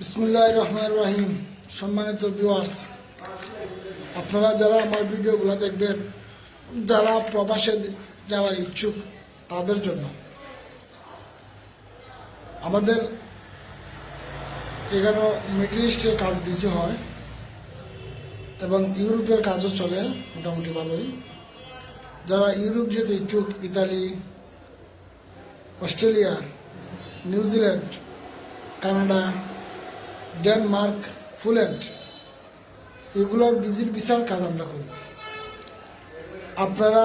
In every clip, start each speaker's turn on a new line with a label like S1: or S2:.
S1: বিসমুল্লাহ রহমান রহিম সম্মানিত ভিউয়ার্স আপনারা যারা আমার ভিডিওগুলো দেখবেন, যারা প্রবাসে যাওয়ার ইচ্ছুক, তাদের জন্য। আমাদের এখানে মিডল ইস্টের কাজ বেশি হয় এবং ইউরোপের কাজও চলে মোটামুটি ভালোই। যারা ইউরোপ যেতে ইচ্ছুক, Italy, Australia New Zealand Canada Denmark ফুল্যান্ড এগুলোর ভিজিট ভিসার কাজ আমরা করি। আপনারা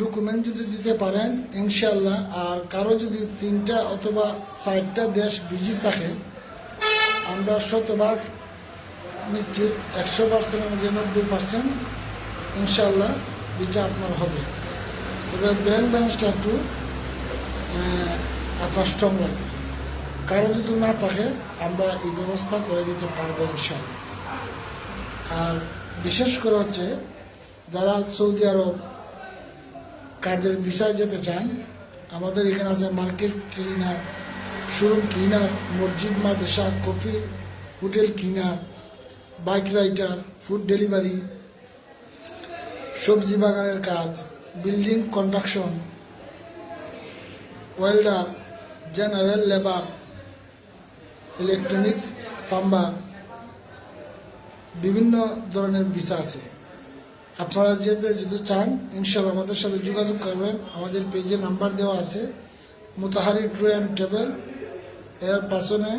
S1: ডকুমেন্ট যদি দিতে পারেন ইনশাল্লাহ আর কারও যদি তিনটা অথবা চারটা দেশ ভিজিট থাকে, আমরা শতভাগ নিশ্চিত একশো পার্সেন্ট নব্বই পার্সেন্ট ইনশাল্লাহ ভিসা আপনার হবে। তবে ব্যাংক ব্যালেন্সটা একটু আপনার স্ট্রং লাগবে। কারও যদি না থাকে, আমরা এই ব্যবস্থা করে দিতে পারব ইনশাল্লাহ আর বিশেষ করে হচ্ছে, যারা সৌদি আরব কাজের বিষয় যেতে চান, আমাদের এখানে আছে মার্কেট ক্লিনার, শোরুম ক্লিনার, মসজিদ, মাদ্রাসা, coffee, hotel cleaner, bike rider, food delivery, সবজি বাগানের কাজ, building construction, welder, general labour electronics plumber বিভিন্ন ধরনের ভিসা আছে। আপনারা যেতে যদি চান ইনশাল্লাহ আমাদের সাথে যোগাযোগ করবেন। আমাদের পেজে নাম্বার দেওয়া আছে। মোতাহারি ট্রু অ্যান্ড টেবল, এর পাশনে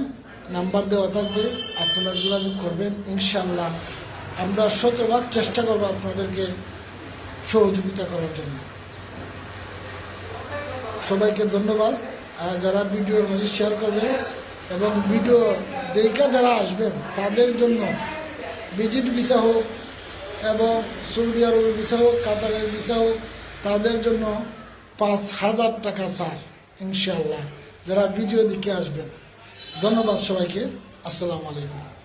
S1: নাম্বার দেওয়া থাকবে। আপনারা যোগাযোগ করবেন ইনশাল্লাহ আমরা শতভাগ চেষ্টা করব আপনাদেরকে সহযোগিতা করার জন্য। সবাইকে ধন্যবাদ। আর যারা ভিডিওর মধ্যে শেয়ার করবেন এবং ভিডিও দেখা যারা আসবেন, তাদের জন্য ভিজিট ভিসা হোক এবং সৌদি আরবের ভিসা হোক, কাতারের ভিসা হোক, তাদের জন্য পাঁচ হাজার টাকা স্যার ইনশাল্লাহ যারা ভিডিও দেখে আসবেন, ধন্যবাদ সবাইকে। আসসালামু আলাইকুম।